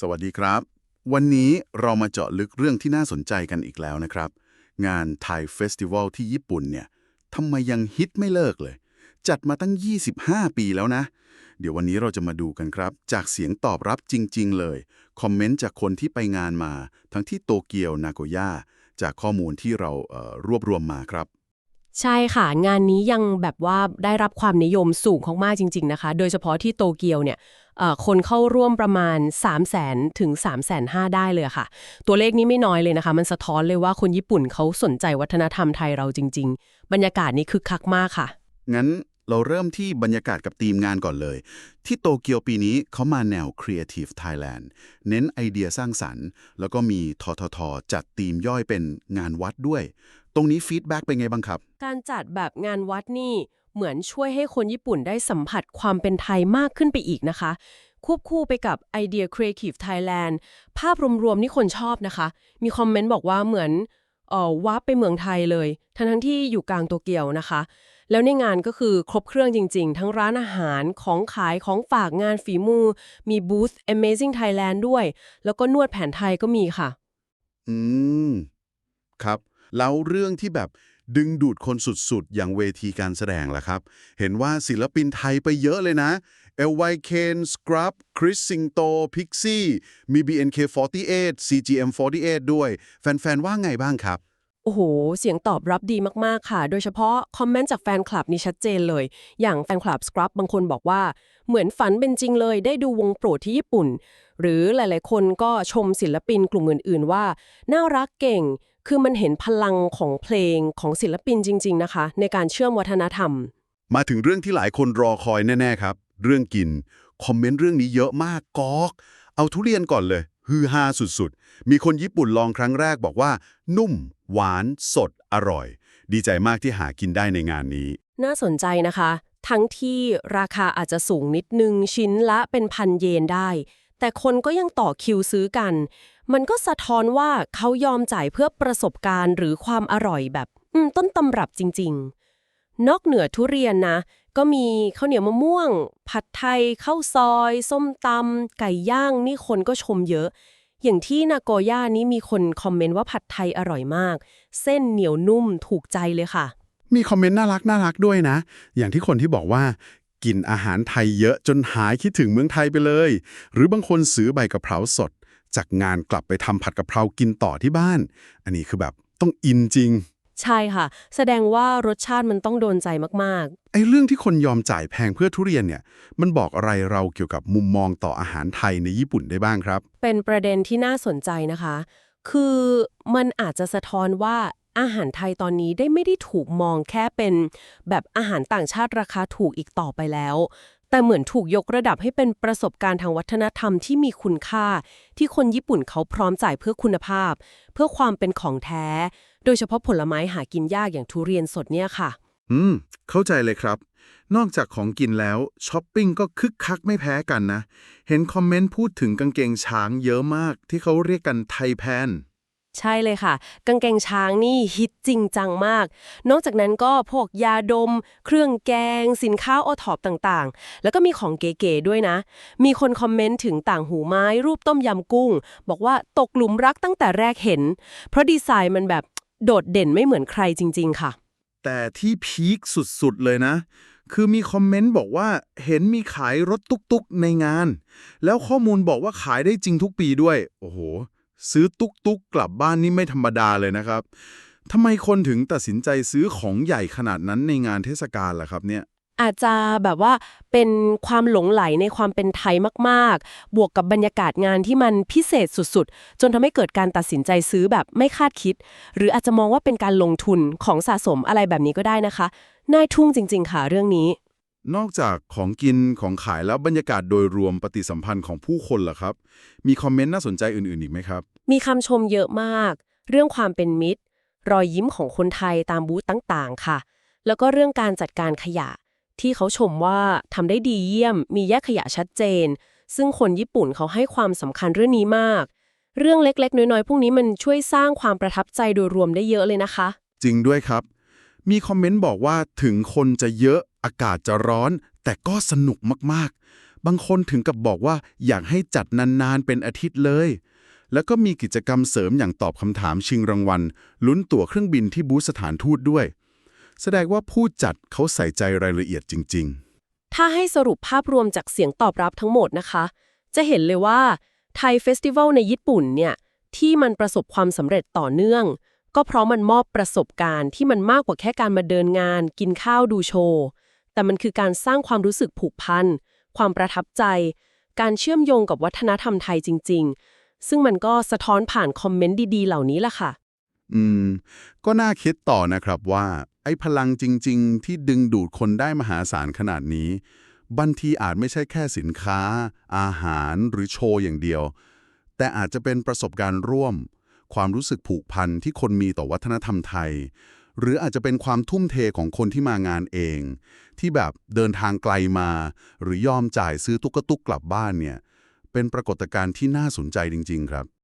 สวัสดีครับ วันนี้เรามาเจาะลึกเรื่องที่น่าสนใจกันอีกแล้วนะครับ งานไทยเฟสติวัลที่ญี่ปุ่นเนี่ยทำไมยังฮิตไม่เลิกเลย จัดมาตั้ง 25 ปีแล้วนะ เดี๋ยววันนี้เราจะมาดูกันครับ จากเสียงตอบรับจริง ๆ เลย คอมเมนต์จากคนที่ไปงานมา ทั้งที่โตเกียวนาโกย่าจากข้อมูลที่เราเอ่อรวบรวมมาครับ ใช่ค่ะ งานนี้ยังแบบว่าได้รับความนิยมสูงของมากจริง ๆนะคะ โดยเฉพาะที่โตเกียวเนี่ยเอ่อคนเข้าร่วมประมาณ 3 0 0 0 0 0ถึง3 5 0 0 0ได้เลยค่ะ ตัวเลขนี้ไม่น้อยเลยนะคะ มันสะท้อนเลยว่าคนญี่ปุ่นเขาสนใจวัฒนธรรมไทยเราจริง ๆ บรรยากาศนี้คึกคักมากค่ะ งั้นเราเริ่มที่บรรยากาศกับทีมงานก่อนเลย ที่โตเกียวปีนี้เขามาแนว Creative Thailand เน้นไอเดียสร้างสรรค์ แล้วก็มีทททจัดทีมย่อยเป็นงานวัดด้วย ตรงนี้ฟีดแบ็กเป็นไงบ้างครับ การจัดแบบงานวัดนี่เหมือนช่วยให้คนญี่ปุ่นได้สัมผัสความเป็นไทยมากขึ้นไปอีกนะคะ ควบคู่ไปกับไอเดีย Creative Thailand ภาพรวมๆนี่คนชอบนะคะ มีคอมเมนต์บอกว่าเหมือนเอ่อวาร์ปไปเมืองไทยเลย ทั้งทั้งๆที่อยู่กลางโตเกียวนะคะ แล้วในงานก็คือครบเครื่องจริง ๆ ทั้งร้านอาหารของขายของฝากงานฝีมือ มีบูธ Amazing Thailand ด้วย แล้วก็นวดแผนไทยก็มีค่ะ อืม ครับ แล้วเรื่องที่แบบดึงดูดคนสุดๆ อย่างเวทีการแสดงล่ะครับ เห็นว่าศิลปินไทยไปเยอะเลยนะ LY Kane Scrub Chris Singto Pixie มี BNK48 CGM48 ด้วย แฟน ๆ ว่าไงบ้างครับ โอ้โห เสียงตอบรับดีมาก ๆ ค่ะ โดยเฉพาะคอมเมนต์จากแฟนคลับนี่ชัดเจนเลย อย่างแฟนคลับสครับบางคนบอกว่า เหมือนฝันเป็นจริงเลย ได้ดูวงโปรดที่ญี่ปุ่น หรือหลาย ๆ คนก็ชมศิลปินกลุ่มอื่น ๆ ว่า น่ารักเก่ง คือมันเห็นพลังของเพลงของศิลปินจริง ๆ นะคะ ในการเชื่อมวัฒนธรรม มาถึงเรื่องที่หลายคนรอคอยแน่ ๆ ครับ เรื่องกิน คอมเมนต์เรื่องนี้เยอะมากกอก เอาทุเรียนก่อนเลย ฮือฮาสุดๆ มีคนญี่ปุ่นลองครั้งแรกบอกว่า นุ่ม หวาน สด อร่อย ดีใจมากที่หากินได้ในงานนี้ น่าสนใจนะคะ ทั้งที่ราคาอาจจะสูงนิดนึงชิ้นละเป็นพันเยนได้ แต่คนก็ยังต่อคิวซื้อกัน มันก็สะท้อนว่าเขายอมจ่ายเพื่อประสบการณ์หรือความอร่อยแบบต้นตำรับจริง ๆ นอกเหนือทุเรียนนะ ก็มีข้าวเหนียวมะม่วง ผัดไทยข้าวซอย ส้มตำไก่ย่างนี่คนก็ชมเยอะ อย่างที่นาโกย่านี้มีคนคอมเมนต์ว่าผัดไทยอร่อยมาก เส้นเหนียวนุ่มถูกใจเลยค่ะ มีคอมเมนต์น่ารักน่ารักด้วยนะ อย่างที่คนที่บอกว่ากินอาหารไทยเยอะจนหายคิดถึงเมืองไทยไปเลย หรือบางคนซื้อใบกะเพราสด จากงานกลับไปทำผัดกะเพรากินต่อที่บ้าน อันนี้คือแบบต้องอินจริง ใช่ค่ะ แสดงว่ารสชาติมันต้องโดนใจมากไอ้เรื่องที่คนยอมจ่ายแพงเพื่อทุเรียนเนี่ย มันบอกอะไรเราเกี่ยวกับมุมมองต่ออาหารไทยในญี่ปุ่นได้บ้างครับๆเป็นประเด็นที่น่าสนใจนะคะ คือมันอาจจะสะท้อนว่าอาหารไทยตอนนี้ได้ไม่ได้ถูกมองแค่เป็นแบบอาหารต่างชาติราคาถูกอีกต่อไปแล้ว แต่เหมือนถูกยกระดับให้เป็นประสบการณ์ทางวัฒนธรรมที่มีคุณค่า ที่คนญี่ปุ่นเขาพร้อมจ่ายเพื่อคุณภาพ เพื่อความเป็นของแท้ โดยเฉพาะผลไม้หากินยากอย่างทุเรียนสดเนี่ยค่ะ อืม เข้าใจเลยครับ นอกจากของกินแล้วช้อปปิ้งก็คึกคักไม่แพ้กันนะ เห็นคอมเมนต์พูดถึงกางเกงช้างเยอะมากที่เขาเรียกกันไทยแพน ใช่เลยค่ะ กางเกงช้างนี่ฮิตจริงจังมาก นอกจากนั้นก็พวกยาดม เครื่องแกง สินค้าโอท็อปต่างๆ แล้วก็มีของเก๋ๆด้วยนะ มีคนคอมเมนต์ถึงต่างหูไม้ รูปต้มยำกุ้ง บอกว่าตกหลุมรักตั้งแต่แรกเห็น เพราะดีไซน์มันแบบโดดเด่นไม่เหมือนใครจริง ๆ ค่ะ แต่ที่พีคสุด ๆ เลยนะ คือมีคอมเมนต์บอกว่าเห็นมีขายรถตุกๆในงาน แล้วข้อมูลบอกว่าขายได้จริงทุกปีด้วย โอ้โห ซื้อตุ๊กๆกกลับบ้านนี่ไม่ธรรมดาเลยนะครับทำไมคนถึงตัดสินใจซื้อของใหญ่ขนาดนั้นในงานเทศกาลล่ะครับเนี่ยอาจจะแบบว่าเป็นความหลงไหลในความเป็นไทยมากๆ บวกกับบรรยากาศงานที่มันพิเศษสุดๆ จนทำให้เกิดการตัดสินใจซื้อแบบไม่คาดคิด หรืออาจจะมองว่าเป็นการลงทุนของสะสมอะไรแบบนี้ก็ได้นะคะน่าทึ่งจริง ๆ ค่ะเรื่องนี้ นอกจากของกินของขายแล้วบรรยากาศโดยรวมปฏิสัมพันธ์ของผู้คนล่ะครับ มีคอมเมนต์น่าสนใจอื่นๆอีกไหมครับ มีคำชมเยอะมาก เรื่องความเป็นมิตร รอยยิ้มของคนไทยตามบูธต่างๆ ค่ะ แล้วก็เรื่องการจัดการขยะ ที่เขาชมว่าทำได้ดีเยี่ยม มีแยกขยะชัดเจน ซึ่งคนญี่ปุ่นเขาให้ความสำคัญเรื่องนี้มาก เรื่องเล็กๆ น้อยๆ พวกนี้มันช่วยสร้างความประทับใจโดยรวมได้เยอะเลยนะคะ จริงด้วยครับ มีคอมเมนต์บอกว่าถึงคนจะเยอะ อากาศจะร้อนแต่ก็สนุกมากๆ บางคนถึงกับบอกว่าอยากให้จัดนานๆ เป็นอาทิตย์เลย แล้วก็มีกิจกรรมเสริมอย่างตอบคำถามชิงรางวัล ลุ้นตั๋วเครื่องบินที่บูธสถานทูตด้วย แสดงว่าผู้จัดเขาใส่ใจรายละเอียดจริง ๆ ถ้าให้สรุปภาพรวมจากเสียงตอบรับทั้งหมดนะคะ จะเห็นเลยว่าไทยเฟสติวัลในญี่ปุ่นเนี่ยที่มันประสบความสำเร็จต่อเนื่อง ก็เพราะมันมอบประสบการณ์ที่มันมากกว่าแค่การมาเดินงาน กินข้าวดูโชว์ แต่มันคือการสร้างความรู้สึกผูกพัน ความประทับใจ การเชื่อมโยงกับวัฒนธรรมไทยจริง ๆ ซึ่งมันก็สะท้อนผ่านคอมเมนต์ดีๆ เหล่านี้ล่ะค่ะ อืม ก็น่าคิดต่อนะครับว่า ไอ้พลังจริง ๆ ที่ดึงดูดคนได้มหาศาลขนาดนี้ บางทีอาจไม่ใช่แค่สินค้า อาหารหรือโชว์อย่างเดียว แต่อาจจะเป็นประสบการณ์ร่วม ความรู้สึกผูกพันที่คนมีต่อวัฒนธรรมไทย หรืออาจจะเป็นความทุ่มเทของคนที่มางานเอง ที่แบบเดินทางไกลมา หรือยอมจ่ายซื้อตุ๊กตุ๊กกลับบ้านเนี่ย เป็นปรากฏการณ์ที่น่าสนใจจริง ๆ ครับ